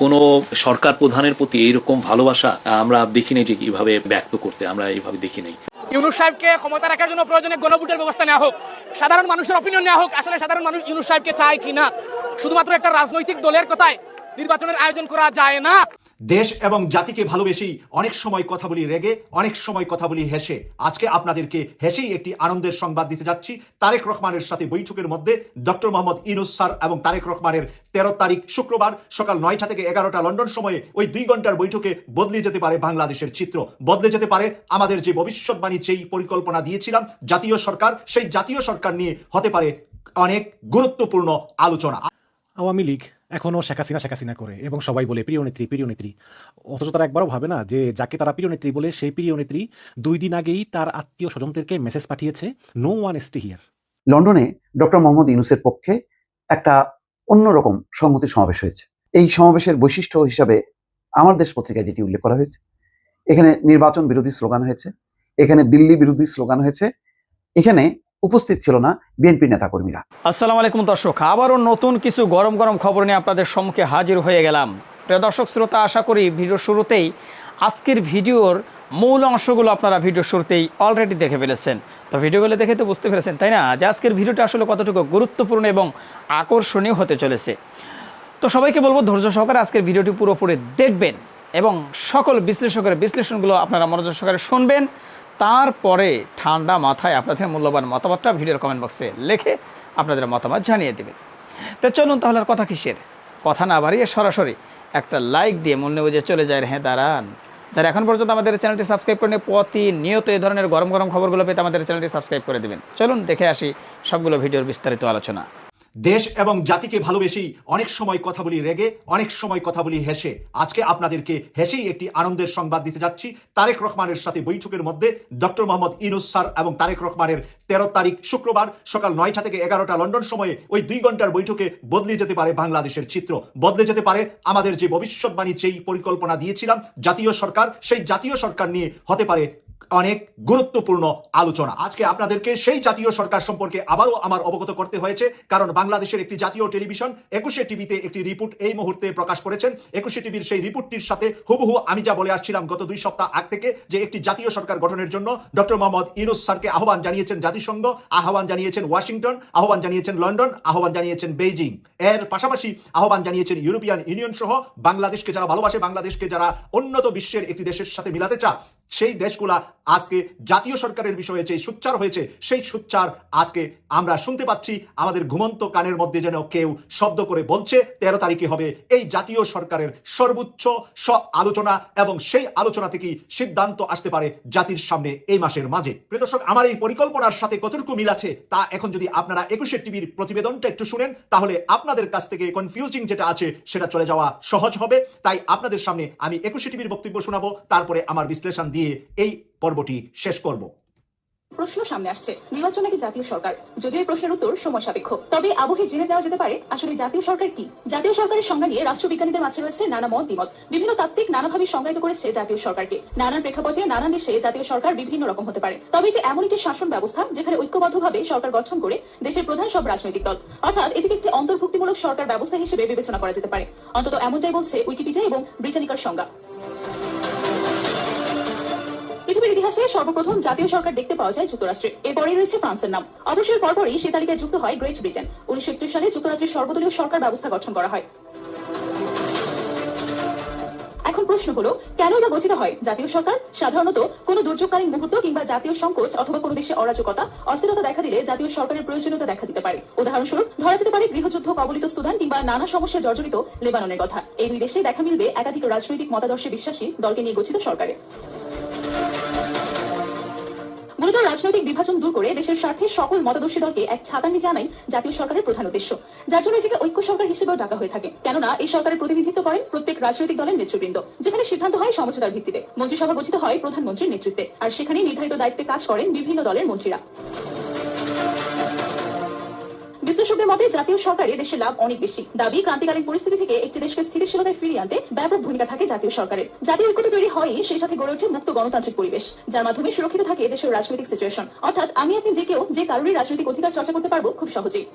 কোনো সরকার প্রধানের প্রতি এইরকম ভালোবাসা আমরা দেখিনি যে কীভাবে ব্যক্ত করতে, আমরা এইভাবে দেখি নাই। ইউনুস সাহেবকে ক্ষমতা রাখার জন্য প্রয়োজনে গণভোটের ব্যবস্থা নেওয়া হোক, সাধারণ মানুষের অপিনিয়ন নেওয়া হোক, আসলে সাধারণ মানুষ ইউনুস সাহেবকে চায় কিনা শুধুমাত্র একটা রাজনৈতিক দলের কথায় নির্বাচনের আয়োজন করা যায় না। দেশ এবং জাতিকে ভালোবেসেই অনেক সময় কথা বলি রেগে, অনেক সময় কথা বলি হেসে। আজকে আপনাদেরকে হেসেই একটি আনন্দের সংবাদ দিতে যাচ্ছি। তারেক রহমানের সাথে বৈঠকের মধ্যে ডক্টর মোহাম্মদ ইনুস স্যার এবং তারেক রহমানের তেরো তারিখ শুক্রবার সকাল নয়টা থেকে এগারোটা লন্ডন সময়ে ওই দুই ঘণ্টার বৈঠকে বদলে যেতে পারে বাংলাদেশের চিত্র। বদলে যেতে পারে আমাদের যে ভবিষ্যৎবাণী, যেই পরিকল্পনা দিয়েছিলাম, জাতীয় সরকার, সেই জাতীয় সরকার নিয়ে হতে পারে অনেক গুরুত্বপূর্ণ আলোচনা। আওয়ামী লীগ এখনও শেখ হাসিনা শেখ হাসিনা করে এবং সবাই বলে, প্রিয় নেত্রী প্রিয় নেত্রী। অথচ তারা একবারও ভাবে না যে, যাকে তারা প্রিয় নেত্রী বলে, সেই প্রিয় নেত্রী দুই দিন আগেই তার আত্মীয় স্বজনদেরকে মেসেজ পাঠিয়েছে নো ওয়ান স্টে হিয়ার লন্ডনে ডক্টর মোহাম্মদ ইউনুসের পক্ষে একটা অন্যরকম সংহতি সমাবেশ হয়েছে। এই সমাবেশের বৈশিষ্ট্য হিসাবে আমার দেশ পত্রিকায় যেটি উল্লেখ করা হয়েছে। এখানে নির্বাচন বিরোধী স্লোগান হয়েছে, এখানে দিল্লি বিরোধী স্লোগান হয়েছে, এখানে উপস্থিত ছিল না বিএনপি নেতাকর্মীরা। আসসালামু আলাইকুম দর্শক, আবারও নতুন কিছু গরম গরম খবর নিয়ে আপনাদের সম্মুখে হাজির হয়ে গেলাম। প্রিয় দর্শক, শ্রোতা, আশা করি ভিডিও শুরুতেই আজকের ভিডিওর মূল অংশগুলো আপনারা ভিডিও শুরুতেই অলরেডি দেখে ফেলেছেন। তো ভিডিওগুলো দেখে তো বুঝতে পেরেছেন, তাই না? যে আজকের ভিডিওটা আসলে কতটুকু গুরুত্বপূর্ণ এবং আকর্ষণীয় হতে চলেছে। তো সবাইকে বলব, ধৈর্য সহকারে আজকের ভিডিওটি পুরোপুরি দেখবেন এবং সকল বিশ্লেষকের বিশ্লেষণগুলো আপনারা মনোযোগ সহকারে শুনবেন। তারপরে ঠান্ডা মাথায় আপনাদের মূল্যবান মতামতটা ভিডিওর কমেন্ট বক্সে লিখে আপনাদের মতামত জানিয়ে দেবেন। তো চলুন তাহলে আর কথা কিসের? কথা না বাড়িয়ে সরাসরি একটা লাইক দিয়ে মূল্য বুঝে চলে যায়। হ্যাঁ দাঁড়ান। যারা এখন পর্যন্ত আমাদের চ্যানেলটি সাবস্ক্রাইব করেন প্রতিনিয়ত এই ধরনের গরম গরম খবরগুলো পেতে আমাদের চ্যানেলটি সাবস্ক্রাইব করে দেবেন। চলুন দেখে আসি সবগুলো ভিডিওর বিস্তারিত আলোচনা। দেশ এবং জাতিকে ভালোবেসেই অনেক সময় কথা বলি রেগে, অনেক সময় কথা বলি হেসে। আজকে আপনাদেরকে হেসেই একটি আনন্দের সংবাদ দিতে যাচ্ছি। তারেক রহমানের সাথে বৈঠকের মধ্যে ডক্টর মোহাম্মদ ইনুস স্যার এবং তারেক রহমানের তেরো তারিখ শুক্রবার সকাল নয়টা থেকে এগারোটা লন্ডন সময়ে ওই দুই ঘণ্টার বৈঠকে বদলে যেতে পারে বাংলাদেশের চিত্র। বদলে যেতে পারে আমাদের যে ভবিষ্যৎবাণী, যেই পরিকল্পনা দিয়েছিলাম জাতীয় সরকার, সেই জাতীয় সরকার নিয়ে হতে পারে অনেক গুরুত্বপূর্ণ আলোচনা। আজকে আপনাদেরকে সেই জাতীয় সরকার সম্পর্কে আবারও আমার অবগত করতে হয়েছে, কারণ বাংলাদেশের একটি জাতীয় টেলিভিশন একুশে টিভিতে একটি রিপোর্ট এই মুহূর্তে প্রকাশ করেছেন। একুশে টিভির সেই রিপোর্টটির সাথে হুবহু আমি যা বলে আসছিলাম গত দুই সপ্তাহ আগ থেকে, যে একটি জাতীয় সরকার গঠনের জন্য ডক্টর মোহাম্মদ ইনুস স্যারকে আহ্বান জানিয়েছেন জাতিসংঘ, আহ্বান জানিয়েছেন ওয়াশিংটন, আহ্বান জানিয়েছেন লন্ডন, আহ্বান জানিয়েছেন বেইজিং। এর পাশাপাশি আহ্বান জানিয়েছেন ইউরোপিয়ান ইউনিয়ন সহ বাংলাদেশকে যারা ভালোবাসে, বাংলাদেশকে যারা উন্নত বিশ্বের একটি দেশের সাথে মিলাতে চা সেই দেশগুলা আজকে জাতীয় সরকারের বিষয়ে যে সুচ্চার হয়েছে, সেই সুচ্চার আজকে আমরা শুনতে পাচ্ছি। আমাদের ঘুমন্ত কানের মধ্যে যেন কেউ শব্দ করে বলছে, তেরো তারিখে হবে এই জাতীয় সরকারের সর্বোচ্চ স আলোচনা এবং সেই আলোচনা থেকেই সিদ্ধান্ত আসতে পারে জাতির সামনে এই মাসের মাঝে। প্রিয় দর্শক, আমার এই পরিকল্পনার সাথে কতটুকু মিল আছে তা এখন যদি আপনারা একুশে টিভির প্রতিবেদনটা একটু শুনেন, তাহলে আপনাদের কাছ থেকে কনফিউজিং যেটা আছে সেটা চলে যাওয়া সহজ হবে। তাই আপনাদের সামনে আমি একুশে টিভির বক্তব্য শোনাবো, তারপরে আমার বিশ্লেষণ দিয়ে এই পর্বটি শেষ করব। প্রশ্ন সামনে আসছে। নির্বাচন নাকি জাতীয় সরকার? যদিও এই প্রশ্নের উত্তর সময় সাপেক্ষ। তবে আবহে জেনে দেওয়া যেতে পারে, আসলে জাতীয় সরকার কি? জাতীয় সরকারের সংজ্ঞা নিয়ে রাষ্ট্রবিজ্ঞানীদের মাঝে রয়েছে নানা মত দ্বিমত বিভিন্ন তাত্ত্বিক নানাভাবে সংজ্ঞায়িত করেছে জাতীয় সরকারকে। নানান প্রেক্ষাপটে নানান দেশে জাতীয় সরকার বিভিন্ন রকম হতে পারে। তবে যে এমন একটি শাসন ব্যবস্থা, যেখানে ঐক্যবদ্ধভাবে সরকার গঠন করে দেশের প্রধান সব রাজনৈতিক দল, অর্থাৎ এটিকে একটি অন্তর্ভুক্তিমূলক সরকার ব্যবস্থা হিসেবে বিবেচনা করা যেতে পারে। অন্তত এমনটাই বলছে উইকিপিডিয়া এবং ব্রিটানিকার সংজ্ঞা। পৃথিবীর ইতিহাসে সর্বপ্রথম জাতীয় সরকার দেখতে পাওয়া যায় যুক্তরাষ্ট্রে। এরপরে রয়েছে ফ্রান্সের নাম। অবশ্যই পরপরই সে তালিকায় যুক্ত হয় গ্রেট ব্রিটেন। উনিশশো একত্রিশ সালে যুক্তরাজ্যের সর্বদলীয় সরকার ব্যবস্থা গঠন করা হয়। এখন প্রশ্ন হলো কেনই বা গঠিত হয় জাতীয় সরকার? সাধারণত কোনো দুর্যোগকালীন মুহূর্ত কিংবা জাতীয় সংকট অথবা কোনো দেশে অরাজকতা, অস্থিরতা দেখা দিলে জাতীয় সরকারের প্রয়োজনীয়তা দেখা দিতে পারে। উদাহরণস্বরূপ, ধরা যেতে পারে গৃহযুদ্ধ, কবলিত সুদান কিংবা নানা সমস্যায় জর্জরিত লেবাননের কথা। এই দুই দেশে দেখা মিলবে একাধিক রাজনৈতিক মতাদর্শে বিশ্বাসী দলকে নিয়ে গঠিত সরকারে। মূলত রাজনৈতিক বিভাজন দূর করে দেশের স্বার্থে সকল মতাদর্শী দলকে এক ছাতার নিচে আনাই জাতীয় সরকারের প্রধান উদ্দেশ্য। যার জন্য এটিকে ঐক্য সরকার হিসেবেও ডাকা হয়ে থাকে। কেননা, এই সরকারের প্রতিনিধিত্ব করেন প্রত্যেক রাজনৈতিক দলের নেতৃবৃন্দ, যেখানে সিদ্ধান্ত হয় সমঝোতার ভিত্তিতে। মন্ত্রিসভা গঠিত হয় প্রধানমন্ত্রীর নেতৃত্বে, আর সেখানে নির্ধারিত দায়িত্বে কাজ করেন বিভিন্ন দলের মন্ত্রীরা। বিশ্লেষকদের মতে, জাতীয় সরকারে দেশের লাভ অনেক বেশি। দাবি, ক্রান্তিকালীন পরিস্থিতি থেকে একটি দেশকে স্থিতিশীলতায় ফিরিয়ে আনতে ব্যাপক ভূমিকা থাকে জাতীয় সরকারের। জাতীয় ঐক্যতা তৈরি হয়ই সেই সাথে গড়ে ওঠে মুক্ত গণতান্ত্রিক পরিবেশ, যার মাধ্যমে সুরক্ষিত থাকে দেশের রাজনৈতিক সিচুয়েশন অর্থাৎ, আমি আপনি যে কেউ, যে কারণে রাজনৈতিক অধিকার চর্চা করতে পারব খুব সহজেই।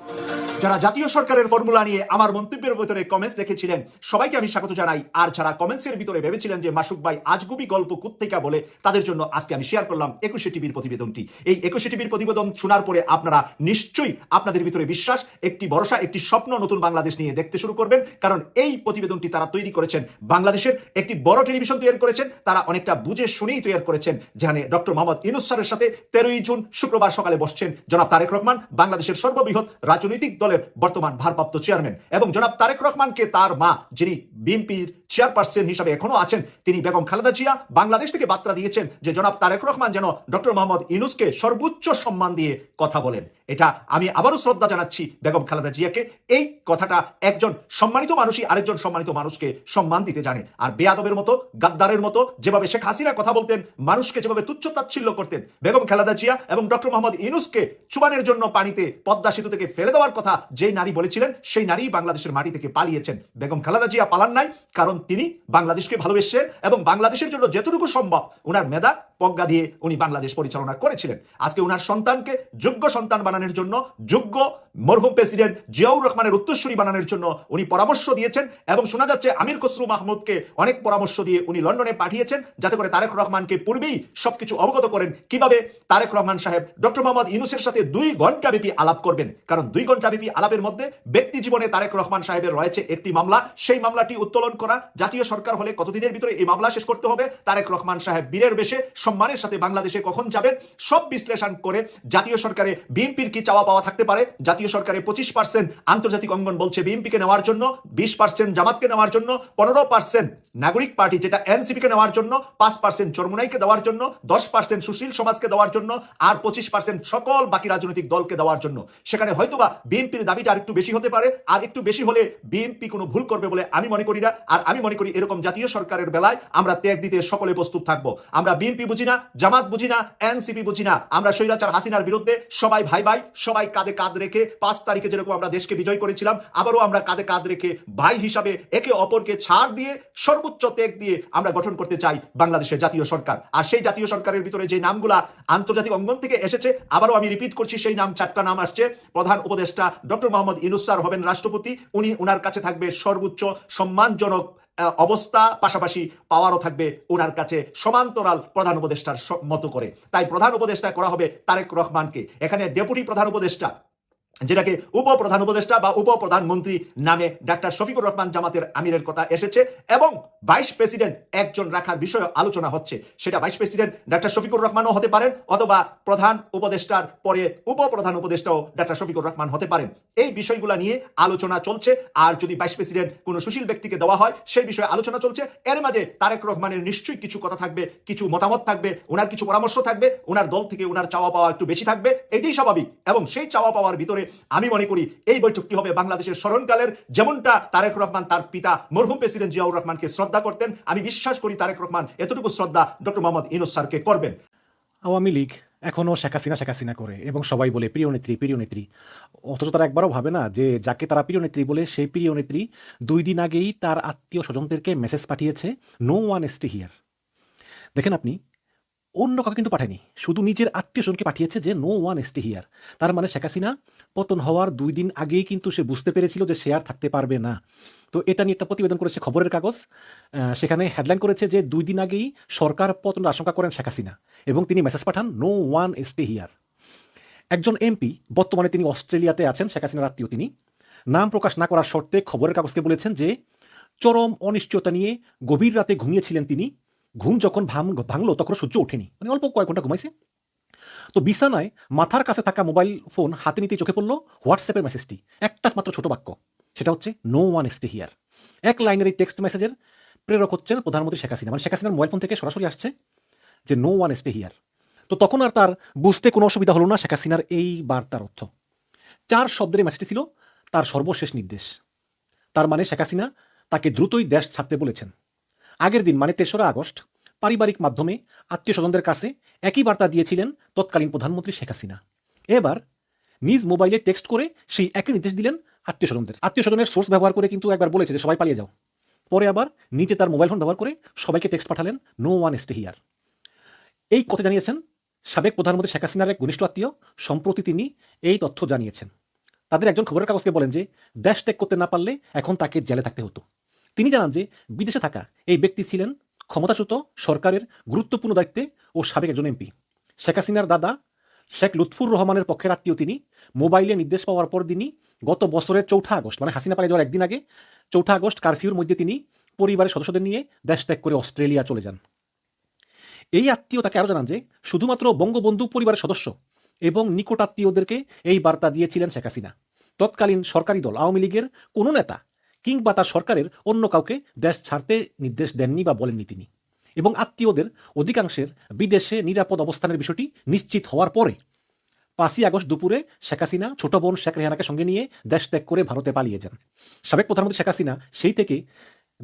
যারা জাতীয় সরকারের ফর্মুলা নিয়ে আমার মন্তব্যের ভিতরে কমেন্টস লিখেছিলেন সবাইকে আমি স্বাগত জানাই। আর যারা কমেন্টসের ভিতরে ভেবেছিলেন যে মাসুক ভাই আজগুবি গল্প কুত্তেকা বলে, তাদের জন্য আজকে আমি শেয়ার করলাম একুশে টিভির প্রতিবেদনটি। এই একুশে টিভির প্রতিবেদন শোনার পরে আপনারা নিশ্চয়ই আপনাদের ভিতরে বিশ্বাস একটি ভরসা, একটি স্বপ্ন নতুন বাংলাদেশ নিয়ে দেখতে শুরু করবেন। কারণ এই প্রতিবেদনটি তারা তৈরি করেছেন বাংলাদেশের একটি বড় টেলিভিশন তৈরি করেছেন। তারা অনেকটা বুঝে শুনেই তৈরি করেছেন, যেখানে ডক্টর মোহাম্মদ ইনুস স্যারের সাথে তেরোই জুন শুক্রবার সকালে বসছেন জনাব তারেক রহমান, বাংলাদেশের সর্ববৃহৎ রাজনৈতিক দলের বর্তমান ভারপ্রাপ্ত চেয়ারম্যান। এবং জনাব তারেক রহমানকে তার মা, যিনি বিএনপির চেয়ারপারসন হিসাবে এখনও আছেন। তিনি বেগম খালেদা জিয়া বাংলাদেশ থেকে বার্তা দিয়েছেন যে জনাব তারেক রহমান যেন ডক্টর মোহাম্মদ ইনুসকে সর্বোচ্চ সম্মান দিয়ে কথা বলেন। এটা আমি আবারও শ্রদ্ধা জানাচ্ছি বেগম খালেদা জিয়াকে। এই কথাটা একজন সম্মানিত মানুষই আরেকজন সম্মানিত মানুষকে সম্মান দিতে জানে আর বেয়াদবের মতো, গাদ্দারের মতো, যেভাবে শেখ হাসিনা কথা বলতেন, মানুষকে যেভাবে তুচ্ছ তাচ্ছিল্য করতেন, বেগম খালেদা জিয়া এবং ডক্টর মোহাম্মদ ইনুসকে চুবানের জন্য পানিতে, পদ্মা সেতু থেকে ফেলে দেওয়ার কথা যেই নারী বলেছিলেন, সেই নারী বাংলাদেশের মাটি থেকে পালিয়েছেন। বেগম খালেদা জিয়া পালান নাই, কারণ তিনি বাংলাদেশকে ভালোবেসেন এবং বাংলাদেশের জন্য যতটুকু সম্ভব ওনার মেধা প্রজ্ঞা দিয়ে উনি বাংলাদেশ পরিচালনা করেছিলেন। আজকে ওনার সন্তানকে যোগ্য সন্তান বানানোর জন্য, যোগ্য মরহুম প্রেসিডেন্ট জিয়াউর রহমানের উত্তরসূরি বানানোর জন্য উনি পরামর্শ দিয়েছেন এবং শোনা যাচ্ছে আমির খসরু মাহমুদকে অনেক পরামর্শ দিয়ে উনি লন্ডনে পাঠিয়েছেন, যাতে করে তারেক রহমানকে পূর্বেই সবকিছু অবগত করেন কীভাবে তারেক রহমান সাহেব, ডক্টর মোহাম্মদ ইনুসের সাথে দুই ঘণ্টা ব্যাপী আলাপ করবেন। কারণ দুই ঘণ্টা ব্যাপী আলাপের মধ্যে ব্যক্তি জীবনে তারেক রহমান সাহেবের রয়েছে একটি মামলা, সেই মামলাটি উত্তোলন করা জাতীয় সরকার হলে কতদিনের ভিতরে এই মামলা শেষ করতে হবে? তারেক রহমান সাহেব বীরের বেশে, সম্মানের সাথে বাংলাদেশে কখন যাবেন? সব বিশ্লেষণ করে জাতীয় সরকারে বিএনপির কি চাওয়া পাওয়া থাকতে পারে? জাতীয় সরকারে পঁচিশ পার্সেন্ট আন্তর্জাতিক অঙ্গন বলছে বিএনপিকে নেওয়ার জন্য, বিশ পার্সেন্ট জামাতকে নেওয়ার জন্য, পনেরো পার্সেন্ট নাগরিক পার্টি যেটা এনসিপিকে নেওয়ার জন্য, পাঁচ পার্সেন্ট চরমুনাইকে দেওয়ার জন্য, দশ পার্সেন্ট সুশীল সমাজকে দেওয়ার জন্য আর পঁচিশ পার্সেন্ট সকল বাকি রাজনৈতিক দলকে দেওয়ার জন্য। সেখানে হয়তোবা বিএনপির দাবিটা আর একটু বেশি হতে পারে, আর একটু বেশি হলে বিএনপি কোনো ভুল করবে বলে আমি মনে করি না, আর আমি মনে করি এরকম জাতীয় সরকারের বেলায় আমরা ত্যাগ দিতে সকলে প্রস্তুত থাকব। আমরা বিএনপি বুঝি না, জামাত বুঝি না, এনসিপি বুঝি না। আমরা স্বৈরাচার হাসিনার বিরুদ্ধে সবাই ভাই ভাই, সবাই কাঁধে কাঁধ রেখে পাঁচ তারিখে যেরকম আমরা দেশকে বিজয় করেছিলাম, আবারও আমরা কাঁধে কাঁধ রেখে ভাই হিসাবে একে অপরকে ছাড় দিয়ে, সর্বোচ্চ ত্যাগ দিয়ে আমরা গঠন করতে চাই বাংলাদেশের জাতীয় সরকার। আর সেই জাতীয় সরকারের ভিতরে যে নামগুলা আন্তর্জাতিক অঙ্গন থেকে এসেছে, আবারও আমি রিপিট করছি, সেই নাম চারটা নাম আসছে। প্রধান উপদেষ্টা ডক্টর মোহাম্মদ ইনুস স্যার হবেন রাষ্ট্রপতি, উনি ওনার কাছে থাকবে সর্বোচ্চ সম্মানজনক অবস্থা পাশাপাশি পাওয়ারও থাকবে ওনার কাছে সমান্তরাল প্রধান উপদেষ্টার মতো করে। তাই প্রধান উপদেষ্টা করা হবে তারেক রহমানকে। এখানে ডেপুটি প্রধান উপদেষ্টা যেটাকে উপপ্রধান উপদেষ্টা বা উপপ্রধানমন্ত্রী নামে ডাক্তার শফিকুর রহমান জামাতের আমিরের কথা এসেছে এবং ভাইস প্রেসিডেন্ট একজন রাখার বিষয়ে আলোচনা হচ্ছে। সেটা ভাইস প্রেসিডেন্ট ডাক্তার শফিকুর রহমানও হতে পারেন অথবা প্রধান উপদেষ্টার পরে উপপ্রধান উপদেষ্টাও ডাক্তার শফিকুর রহমান হতে পারেন। এই বিষয়গুলো নিয়ে আলোচনা চলছে। আর যদি ভাইস প্রেসিডেন্ট কোনো সুশীল ব্যক্তিকে দেওয়া হয়, সেই বিষয়ে আলোচনা চলছে। এর মাঝে তারেক রহমানের নিশ্চয়ই কিছু কথা থাকবে, কিছু মতামত থাকবে ওনার কিছু পরামর্শ থাকবে ওনার দল থেকে ওনার চাওয়া পাওয়া একটু বেশি থাকবে, এটাই স্বাভাবিক। এবং সেই চাওয়া পাওয়ার ভিতরে আমি মনে করি এই বৈঠকটি হবে বাংলাদেশের স্মরণকালের। যেমনটা তারেক রহমান তার পিতা মরহুম প্রেসিডেন্ট জিয়াউর রহমানকে শ্রদ্ধা করতেন। আমি বিশ্বাস করি তারেক রহমান এতটুকু শ্রদ্ধা ডক্টর মোহাম্মদ ইনুস স্যারকে করবেন। আওয়ামী লীগ এখনও শেখ হাসিনা শেখ হাসিনা করে এবং সবাই বলে প্রিয় নেত্রী প্রিয় নেত্রী। অথচ তারা একবারও ভাবে না যে যাকে তারা প্রিয় নেত্রী বলে সেই প্রিয় নেত্রী দুই দিন আগেই তার আত্মীয় স্বজনদেরকে মেসেজ পাঠিয়েছে no one S T here দেখেন আপনি অন্য কাউকে কিন্তু পাঠায়নি। শুধু নিজের আত্মীয় স্বজনকে পাঠিয়েছে যে নো ওয়ান এস হিয়ার তার মানে শেখ হাসিনা পতন হওয়ার দুই দিন আগেই কিন্তু সে বুঝতে পেরেছিল যে সে আর থাকতে পারবে না। তো এটা নিয়ে একটা প্রতিবেদন করেছে খবরের কাগজ। সেখানে হেডলাইন করেছে যে, দুই দিন আগেই সরকার পতনের আশঙ্কা করেন শেখ হাসিনা এবং তিনি মেসেজ পাঠান নো ওয়ান স্টে হিয়ার একজন এমপি, বর্তমানে তিনি অস্ট্রেলিয়াতে আছেন, শেখ হাসিনার আত্মীয় তিনি। নাম প্রকাশ না করার শর্তে খবরের কাগজকে বলেছেন যে, চরম অনিশ্চয়তা নিয়ে গভীর রাতে ঘুমিয়েছিলেন তিনি। ঘুম যখন ভাঙ- ভাঙলো তখন সূর্য ওঠেনি। মানে অল্প কয়েক ঘণ্টা ঘুমাইছে। তো বিছানায় মাথার কাছে থাকা মোবাইল ফোন হাতে নিতে চোখে পড়ল হোয়াটসঅ্যাপের মেসেজটি। একটা মাত্র ছোট বাক্য। সেটা হচ্ছে নো ওয়ান স্টে হিয়ার এক লাইনের এই টেক্সট মেসেজের প্রেরক হচ্ছেন প্রধানমন্ত্রী শেখ হাসিনা। মানে শেখ হাসিনার মোবাইল ফোন থেকে সরাসরি আসছে যে নো ওয়ান স্টে হিয়ার তো তখন আর তার বুঝতে কোনো অসুবিধা হলো না শেখ হাসিনার এই বার্তার অর্থ। চার শব্দের মেসেজটি ছিল তার সর্বশেষ নির্দেশ। তার মানে শেখ হাসিনা তাকে দ্রুতই দেশ ছাড়তে বলেছেন। আগের দিন মানে তেসরা আগস্ট, পারিবারিক মাধ্যমে আত্মীয় স্বজনদের কাছে একই বার্তা দিয়েছিলেন তৎকালীন প্রধানমন্ত্রী শেখ হাসিনা। এবার নিজ মোবাইলে টেক্সট করে সেই একই নির্দেশ দিলেন আত্মীয় স্বজনদের আত্মীয় স্বজনের সোর্স ব্যবহার করে কিন্তু একবার বলেছে যে, সবাই পালিয়ে যাও। পরে আবার নিজে তার মোবাইল ফোন ব্যবহার করে সবাইকে টেক্সট পাঠালেন নো ওয়ান স্টে হিয়ার এই কথা জানিয়েছেন সাবেক প্রধানমন্ত্রী শেখ হাসিনার এক ঘনিষ্ঠ আত্মীয়। সম্প্রতি তিনি এই তথ্য জানিয়েছেন। তাদের একজন খবরের কাগজকে বলেন যে, দেশ ত্যাগ করতে না পারলে এখন তাকে জেলে থাকতে হতো। তিনি জানান যে বিদেশে থাকা এই ব্যক্তি ছিলেন ক্ষমতাচ্যুত সরকারের গুরুত্বপূর্ণ দায়িত্বে ও সাবেক একজন এমপি। শেখ হাসিনার দাদা শেখ লুৎফুর রহমানের পক্ষের আত্মীয় তিনি। মোবাইলে নির্দেশ পাওয়ার পর দিনই গত বছরের চৌঠা আগস্ট মানে হাসিনা পালিয়ে যাওয়ার একদিন আগে চৌঠা আগস্ট কারফিউর মধ্যে তিনি পরিবারের সদস্যদের নিয়ে দেশ ত্যাগ করে অস্ট্রেলিয়া চলে যান। এই আত্মীয় তাকে আরও জানান যে শুধুমাত্র বঙ্গবন্ধু পরিবারের সদস্য এবং নিকট আত্মীয়দেরকে এই বার্তা দিয়েছিলেন শেখ হাসিনা। তৎকালীন সরকারি দল আওয়ামী লীগের কোনো নেতা কিংবা তার সরকারের অন্য কাউকে দেশ ছাড়তে নির্দেশ দেননি বা বলেননি তিনি। এবং আত্মীয়দের অধিকাংশের বিদেশে নিরাপদ অবস্থানের বিষয়টি নিশ্চিত হওয়ার পরে পাঁচই আগস্ট দুপুরে শেখ হাসিনা, ছোট বোন শেখ রেহানাকে সঙ্গে নিয়ে দেশ ত্যাগ করে ভারতে পালিয়ে যান। সাবেক প্রধানমন্ত্রী শেখ হাসিনা সেই থেকে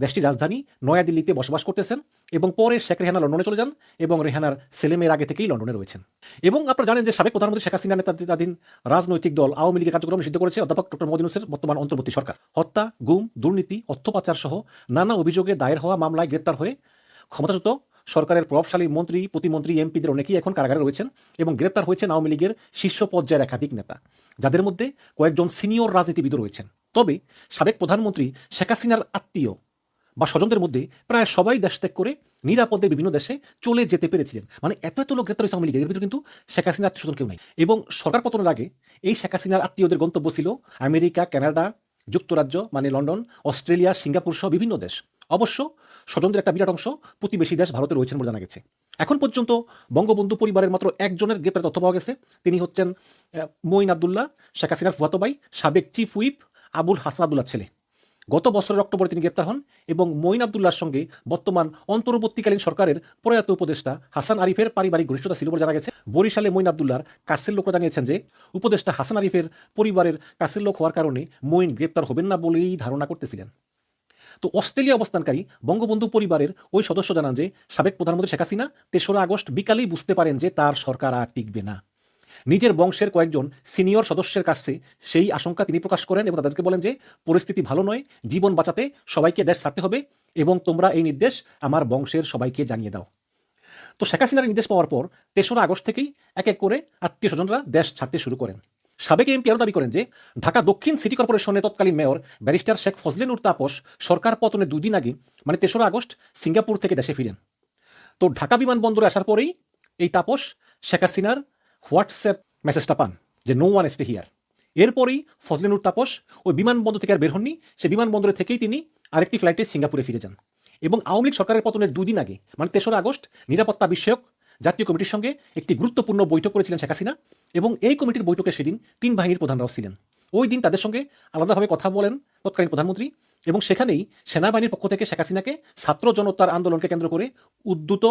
দেশটির রাজধানী নয়াদিল্লিতে বসবাস করতেছেন এবং পরে শেখ রেহানা লন্ডনে চলে যান এবং রেহানার ছেলেমেয়ের আগে থেকেই লন্ডনে রয়েছেন। এবং আপনারা জানেন যে সাবেক প্রধানমন্ত্রী শেখ হাসিনা নেতৃত্বাধীন রাজনৈতিক দল আওয়ামী লীগের কার্যক্রম নিষিদ্ধ করেছে অধ্যাপক ডক্টর মোদিনুসের বর্তমান অন্তর্বর্তী সরকার। হত্যা, গুম, দুর্নীতি অর্থ পাচার সহ নানা অভিযোগে দায়ের হওয়া মামলায় গ্রেপ্তার হয়ে ক্ষমতাচ্যুত সরকারের প্রভাবশালী মন্ত্রী, প্রতিমন্ত্রী, এমপিদের অনেকেই এখন কারাগারে রয়েছেন এবং গ্রেপ্তার হয়েছেন আওয়ামী লীগের শীর্ষ পর্যায়ের একাধিক নেতা, যাদের মধ্যে কয়েকজন সিনিয়র রাজনীতিবিদ রয়েছেন। তবে সাবেক প্রধানমন্ত্রী শেখ হাসিনার আত্মীয় বা স্বজনদের মধ্যে প্রায় সবাই দেশ ত্যাগ করে নিরাপদে বিভিন্ন দেশে চলে যেতে পেরেছিলেন। মানে এত এত লোক গ্রেপ্তার হয়েছে আওয়ামী লীগের। ভিতরে কিন্তু শেখ হাসিনার আত্মীয় স্বজন কেউ নেই। এবং সরকার পতনের আগে এই শেখ হাসিনার আত্মীয়দের গন্তব্য ছিল আমেরিকা, কানাডা, যুক্তরাজ্য মানে লন্ডন, অস্ট্রেলিয়া, সিঙ্গাপুর সহ বিভিন্ন দেশ। অবশ্য স্বজনদের একটা বিরাট অংশ প্রতিবেশী দেশ ভারতে রয়েছেন বলে জানা গেছে। এখন পর্যন্ত বঙ্গবন্ধু পরিবারের মাত্র একজনের গ্রেপ্তার তথ্য পাওয়া গেছে। তিনি হচ্ছেন মঈন আবদুল্লাহ, শেখ হাসিনার ফুয়াতো সাবেক চিফ হুইপ আবুল হাসান আবদুল্লাহ ছেলে। গত বছরের অক্টোবরে তিনি গ্রেপ্তার হন এবং মঈন আবদুল্লাহর সঙ্গে বর্তমান অন্তর্বর্তীকালীন সরকারের প্রয়াত উপদেষ্টা হাসান আরিফের পারিবারিক ঘনিষ্ঠতা ছিল বলে জানা গেছে। বরিশালে মঈন আবদুল্লাহর কাছের লোকরা জানিয়েছেন যে, উপদেষ্টা হাসান আরিফের পরিবারের কাছের লোক হওয়ার কারণে মঈন গ্রেপ্তার হবেন না বলেই ধারণা করতেছিলেন। তো অস্ট্রেলিয়া অবস্থানকারী বঙ্গবন্ধু পরিবারের ওই সদস্য জানান যে, সাবেক প্রধানমন্ত্রী শেখ হাসিনা তেসরা আগস্ট বিকালেই বুঝতে পারেন যে তার সরকার আর টিকবে না। নিজের বংশের কয়েকজন সিনিয়র সদস্যের কাছে সেই আশঙ্কা তিনি প্রকাশ করেন এবং তাদেরকে বলেন যে, পরিস্থিতি ভালো নয়, জীবন বাঁচাতে সবাইকে দেশ ছাড়তে হবে এবং তোমরা এই নির্দেশ আমার বংশের সবাইকে জানিয়ে দাও। তো শেখ হাসিনার নির্দেশ পাওয়ার পর তেসরা আগস্ট থেকেই এক এক করে আত্মীয় স্বজনরা দেশ ছাড়তে শুরু করেন। সাবেক এমপি আরও দাবি করেন যে, ঢাকা দক্ষিণ সিটি কর্পোরেশনের তৎকালীন মেয়র ব্যারিস্টার শেখ ফজলেনুর তাপস সরকার পতনের দুদিন আগে মানে তেসরা আগস্ট, সিঙ্গাপুর থেকে দেশে ফিরেন। তো ঢাকা বিমানবন্দরে আসার পরেই এই তাপস শেখ হাসিনার হোয়াটসঅ্যাপ মেসেজটা পান যে নো ওয়ান স্টে হিয়ার। এরপরেই ফজলেনুর তাপস ওই বিমানবন্দর থেকে আর বের হননি সে বিমানবন্দরে থেকেই তিনি আরেকটি ফ্লাইটে সিঙ্গাপুরে ফিরে যান এবং আওয়ামী লীগ সরকারের পতনের দুদিন আগে মানে তেসরা আগস্ট, নিরাপত্তা বিষয়ক জাতীয় কমিটির সঙ্গে একটি গুরুত্বপূর্ণ বৈঠক করেছিলেন শেখ হাসিনা এবং এই কমিটির বৈঠকে সেদিন তিন বাহিনীর প্রধানরাও ছিলেন। ওই দিন তাদের সঙ্গে আলাদাভাবে কথা বলেন তৎকালীন প্রধানমন্ত্রী এবং সেখানেই সেনাবাহিনীর পক্ষ থেকে শেখ হাসিনাকে ছাত্র জনতার আন্দোলনকে কেন্দ্র করে উদ্যুত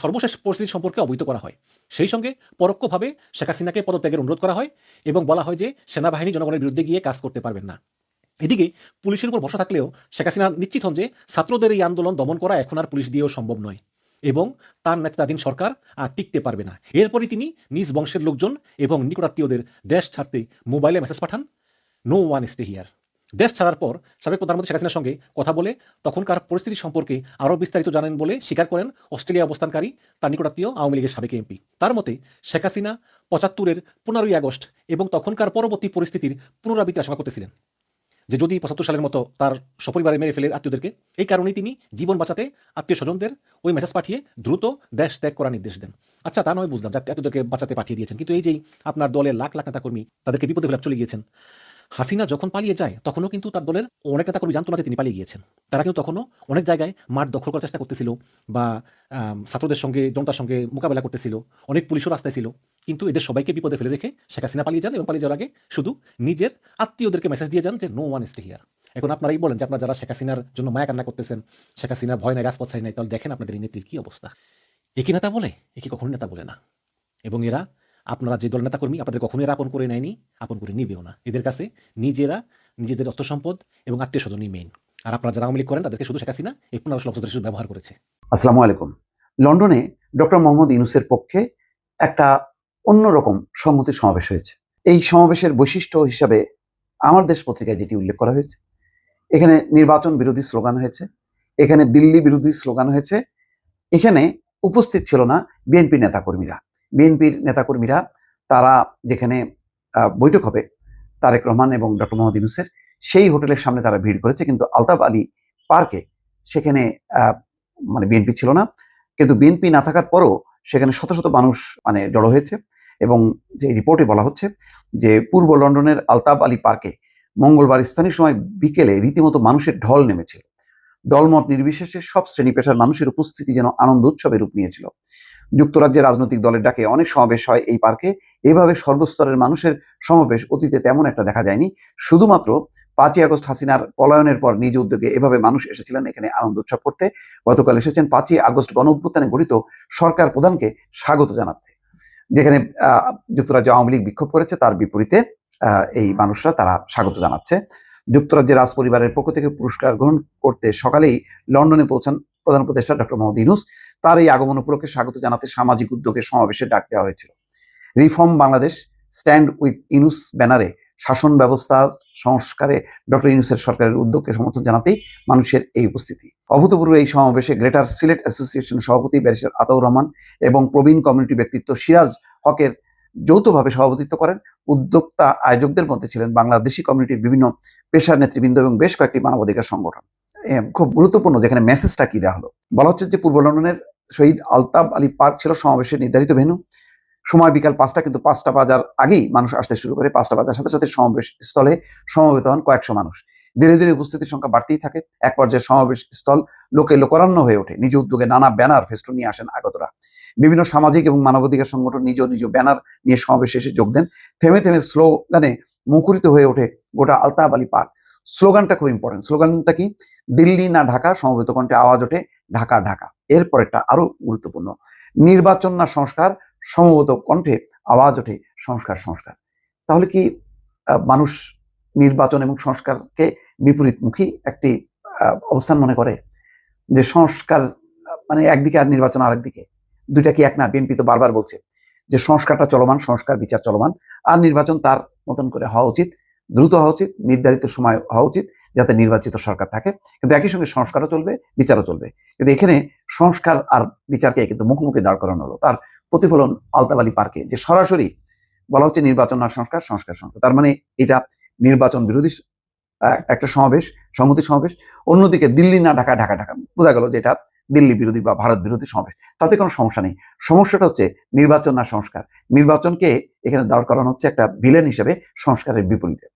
সর্বশেষ পরিস্থিতি সম্পর্কে অবহিত করা হয়। সেই সঙ্গে পরোক্ষভাবে শেখ হাসিনাকে পদত্যাগের অনুরোধ করা হয় এবং বলা হয় যে সেনাবাহিনী জনগণের বিরুদ্ধে গিয়ে কাজ করতে পারবেন না। এদিকে পুলিশের উপর ভরসা থাকলেও শেখ হাসিনা নিশ্চিত হন যে ছাত্রদের এই আন্দোলন দমন করা এখন আর পুলিশ দিয়েও সম্ভব নয় এবং তার নেতৃত্বাধীন সরকার আর টিকতে পারবে না। এরপরই তিনি নিজ বংশের লোকজন এবং নিকটাত্মীয়দের দেশ ছাড়তে মোবাইলে message Pathaan. No one stay here. দেশ ছাড়ার পর সাবেক প্রধানমন্ত্রী শেখ হাসিনার সঙ্গে কথা বলে তখনকার পরিস্থিতি সম্পর্কে আরও বিস্তারিত জানেন বলে স্বীকার করেন অস্ট্রেলিয়া অবস্থানকারী তার নিকটাত্মীয় আওয়ামী লীগের সাবেক এমপি। তার মতে, শেখ হাসিনা পঁচাত্তরের পনেরোই আগস্ট এবং তখনকার পরবর্তী পরিস্থিতির পুনরাবৃত্তি আশঙ্কা করতেছিলেন। যে যদি পঁচাত্তর সালের মতো তার সপরিবারে মেরে ফেলে আত্মীয়দেরকে, এই কারণেই তিনি জীবন বাঁচাতে আত্মীয় স্বজনদের ওই মেসেজ পাঠিয়ে দ্রুত দেশ ত্যাগ করার নির্দেশ দেন। আচ্ছা তা নয়, বুঝলাম যে আত্মীয়দেরকে বাঁচাতে পাঠিয়ে দিয়েছেন, কিন্তু এই যেই আপনার দলের লাখ লাখ নেতাকর্মী তাদেরকে বিপদে ফেলে চলে গিয়েছেন হাসিনা যখন পালিয়ে যায়, তখনও কিন্তু তার দলের অনেক নেতাকর্মী জানতো না যে তিনি পালিয়ে গিয়েছেন। তারা কিন্তু তখনও অনেক জায়গায় মাঠ দখল করার চেষ্টা করতেছিল বা ছাত্রদের সঙ্গে, জনতার সঙ্গে মোকাবেলা করতেছিল, অনেক পুলিশও রাস্তায় ছিল। কিন্তু এদের সবাইকে বিপদে ফেলে রেখে শেখ হাসিনা পালিয়ে যান এবং পালিয়ে যাওয়ার আগে শুধু নিজের আত্মীয়দেরকে মেসেজ দিয়ে যান যে নো ওয়ান স্টে হিয়ার এখন আপনারাই বলেন যে, আপনারা যারা শেখ হাসিনার জন্য মায়া কান্না করতেছেন, শেখ হাসিনা ভয় নাই, রাজপথ ছাই নাই, তাহলে দেখেন আপনাদের এই নেত্রীর কি অবস্থা। একই নেতা বলে, একই কখনো নেতা বলে না। এবং এরা আপনারা যে দল নেতাকর্মী আপনাদের কখনো এরা আপন করে নেয়নি, আপন করে নিবেও না। এদের কাছে নিজেরা নিজেদের অর্থ সম্পদ এবং আত্মীয় স্বজনই মেইন আর আপনারা যারা আওয়ামী লীগ করেন, তাদেরকে শুধু শেখ হাসিনা, এই লফজদের শুধু ব্যবহার করেছে। আসসালামু আলাইকুম। লন্ডনে ডক্টর মোহাম্মদ ইউনুসের পক্ষে একটা অন্যরকম সংহতির সমাবেশ হয়েছে। এই সমাবেশের বৈশিষ্ট্য হিসাবে আমার দেশ পত্রিকায় যেটি উল্লেখ করা হয়েছে, এখানে নির্বাচন বিরোধী স্লোগান হয়েছে, এখানে দিল্লি বিরোধী স্লোগান হয়েছে, এখানে উপস্থিত ছিল না বিএনপি নেতাকর্মীরা। বিএনপির নেতাকর্মীরা তারা যেখানে বৈঠক হবে, তারেক রহমান এবং ডক্টর মোহাম্মদ ইউনুসের, সেই হোটেলের সামনে তারা ভিড় করেছে। কিন্তু আলতাফ আলী পার্কে সেখানে মানে বিএনপি ছিল না। কিন্তু বিএনপি না থাকার পরও সেখানে শত শত মানুষ মানে জড়ো হয়েছে এবং যে রিপোর্টে বলা হচ্ছে যে পূর্ব লন্ডনের আলতাফ আলী পার্কে মঙ্গলবার স্থানীয় সময় বিকেলে রীতিমতো মানুষের ঢল নেমেছিল। দলমত নির্বিশেষে সব শ্রেণি পেশার মানুষের উপস্থিতি যেন আনন্দ উৎসবে রূপ নিয়েছিল। যুক্তরাজ্যের রাজনৈতিক দলের ডাকে অনেক সমাবেশ হয় এই পার্কে। এভাবে সর্বস্তরের মানুষের সমাবেশ অতীতে তেমন একটা দেখা যায়নি। শুধুমাত্র পাঁচই আগস্ট হাসিনার পলায়নের পর নিজ উদ্যোগে এভাবে মানুষ এসেছিলেন এখানে আনন্দ উৎসব করতে। গতকাল এসেছেন পাঁচই আগস্ট গণ অভ্যুত্থানে গঠিত সরকার প্রধানকে স্বাগত জানাতে। যেখানে যুক্তরাজ্য আওয়ামী লীগ বিক্ষোভ করেছে, তার বিপরীতে এই মানুষরা তারা স্বাগত জানাচ্ছে। যুক্তরাজ্যের রাজ পরিবারের পক্ষ থেকে পুরস্কার গ্রহণ করতে সকালেই লন্ডনে পৌঁছান প্রধান উপদেষ্টা ডক্টর মোহাম্মদ ইউনুস, তার এই আগমন উপলক্ষে স্বাগত জানাতে সামাজিক উদ্যোগে সমাবেশে ডাক দেওয়া হয়েছিল। Reform Bangladesh, stand with Yunus ব্যানারে শাসন ব্যবস্থার সংস্কারে ডক্টর ইউনুসের সরকারের উদ্যোগকে সমর্থন জানাতেই মানুষের এই উপস্থিতি। অভূতপূর্ব এই সমাবেশে গ্রেটার সিলেট অ্যাসোসিয়েশন সভাপতি ব্যারিস্টার আতাউর রহমান এবং প্রবীণ কমিউনিটি ব্যক্তিত্ব সিরাজ হকের যৌথভাবে সভাপতিত্ব করেন। উদ্যোক্তা আয়োজকদের মধ্যে ছিলেন বাংলাদেশি কমিউনিটির বিভিন্ন পেশার নেতৃবৃন্দ এবং বেশ কয়েকটি মানবাধিকার সংগঠন। খুব গুরুত্বপূর্ণ যেখানে মেসেজটা কি দেওয়া হলো। বলা হচ্ছে যে পূর্ব লন্ডনের শহীদ আলতাব আলী পার্ক ছিল সমাবেশের নির্ধারিত ভেন্যু। সময় বিকাল পাঁচটা কিন্তু পাঁচটা বাজার আগেই মানুষ আসতে শুরু করে। পাঁচটা বাজার সাথে সাথে সমাবেশ স্থলে সমবেত হন কয়েকশো মানুষ। ধীরে ধীরে উপস্থিতির সংখ্যা বাড়তেই থাকে। এক পর্যায়ে সমাবেশ স্থল লোকে লোকারণ্য হয়ে ওঠে। নিজ উদ্যোগে নানা ব্যানার ফেস্টুন নিয়ে আসেন আগতরা। বিভিন্ন সামাজিক এবং মানবাধিকার সংগঠন নিজ নিজ ব্যানার নিয়ে সমাবেশে এসে যোগ দেন। থেমে থেমে স্লোগানে মুখরিত হয়ে ওঠে গোটা আলতাব আলী পার্ক। স্লোগানটা খুব ইম্পর্টেন্ট স্লোগানটা কি? দিল্লি না ঢাকা, সমবেত কণ্ঠে আওয়াজ ওঠে ঢাকা ঢাকা। এরপরেরটা আরও গুরুত্বপূর্ণ। নির্বাচন না সংস্কার, সমবেত কণ্ঠে আওয়াজ ওঠে সংস্কার সংস্কার। তাহলে কি মানুষ নির্বাচন এবং সংস্কারকে বিপরীতমুখী একটি অবস্থান মনে করে? যে সংস্কার মানে একদিকে আর নির্বাচন আরেকদিকে। দুইটা কি এক না? বিএনপি তো বারবার বলছে যে সংস্কারটা চলমান, সংস্কার বিচার চলমান। আর নির্বাচন তার মতন করে হওয়া উচিত। দ্রুত হওয়া উচিত, নির্ধারিত সময় হওয়া উচিত যাতে নির্বাচিত সরকার থাকে। কিন্তু একই সঙ্গে সংস্কারও চলবে, বিচারও চলবে। কিন্তু এখানে সংস্কার আর বিচারকে কিন্তু মুখোমুখি দাঁড় করানো হলো। তার প্রতিফলন আলতাবালি পার্কে, যে সরাসরি বলা হচ্ছে নির্বাচন আর সংস্কার সংস্কার সংস্কার। তার মানে এটা নির্বাচন বিরোধী একটা সমাবেশ, সংহতি সমাবেশ। অন্যদিকে দিল্লি না ঢাকা ঢাকা ঢাকা। বোঝা গেল যে এটা দিল্লি বিরোধী বা ভারত বিরোধী সমাবেশ। তাতে কোনো সমস্যা নেই। সমস্যাটা হচ্ছে নির্বাচন না সংস্কার। নির্বাচনকে এখানে দাঁড় করানো হচ্ছে একটা ভিলেন হিসেবে সংস্কারের বিপরীতে।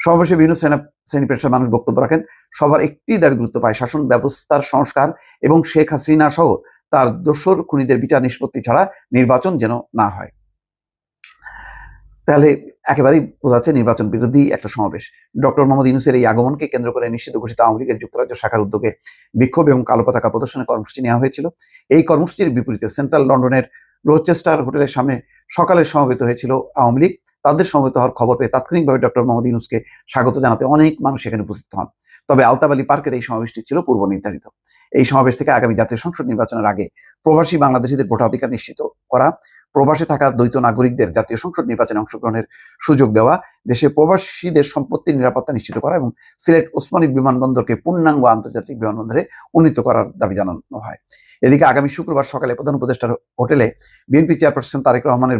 সমাবেশে বিভিন্ন শ্রেণি শ্রেণি পেশার মানুষ বক্তব্য রাখেন। সবার একটি দাবি গুরুত্ব পায়, শাসন ব্যবস্থার সংস্কার এবং শেখ হাসিনা সহ তার দোসর খুনিদের বিচার নিষ্পত্তি ছাড়া নির্বাচন যেন না হয়। তাহলে একেবারেই বোঝা যাচ্ছে নির্বাচন বিরোধী একটা সমাবেশ। ডক্টর মোহাম্মদ ইউনুসের এই আগমনকে কেন্দ্র করে নিশ্চিত ঘোষিত আওয়ামী লীগের যুক্তরাজ্য শাখার উদ্যোগে বিক্ষোভ এবং কালো পতাকা প্রদর্শনের কর্মসূচি নেওয়া হয়েছিল। এই কর্মসূচির বিপরীতে সেন্ট্রাল লন্ডনের রোচেস্টার হোটেলের সামনে সকালে সমবেত হয়েছিল আওয়ামী লীগ। তাদের সমবেত হওয়ার খবর পেয়ে তাৎক্ষণিকভাবে ডক্টর মোহাম্মদ ইউনুসকে স্বাগত জানাতে অনেক মানুষ এখানে উপস্থিত হন। তবে আলতাব আলী পার্কের এই সমাবেশটি ছিল পূর্ব নির্ধারিত। এই সমাবেশ থেকে আগামী জাতীয় সংসদ নির্বাচনের আগে প্রবাসী বাংলাদেশিদের ভোটাধিকার নিশ্চিত করা, প্রবাসে থাকা দ্বৈত নাগরিকদের জাতীয় সংসদ নির্বাচনে অংশগ্রহণের সুযোগ দেওয়া, দেশে প্রবাসীদের সম্পত্তির নিরাপত্তা নিশ্চিত করা এবং সিলেট ওসমানী বিমানবন্দরকে পূর্ণাঙ্গ আন্তর্জাতিক বিমানবন্দরে উন্নীত করার দাবি জানানো হয়। এদিকে আগামী শুক্রবার সকালে প্রধান উপদেষ্টার হোটেলে বিএনপি চেয়ারপারসন তারেক রহমানের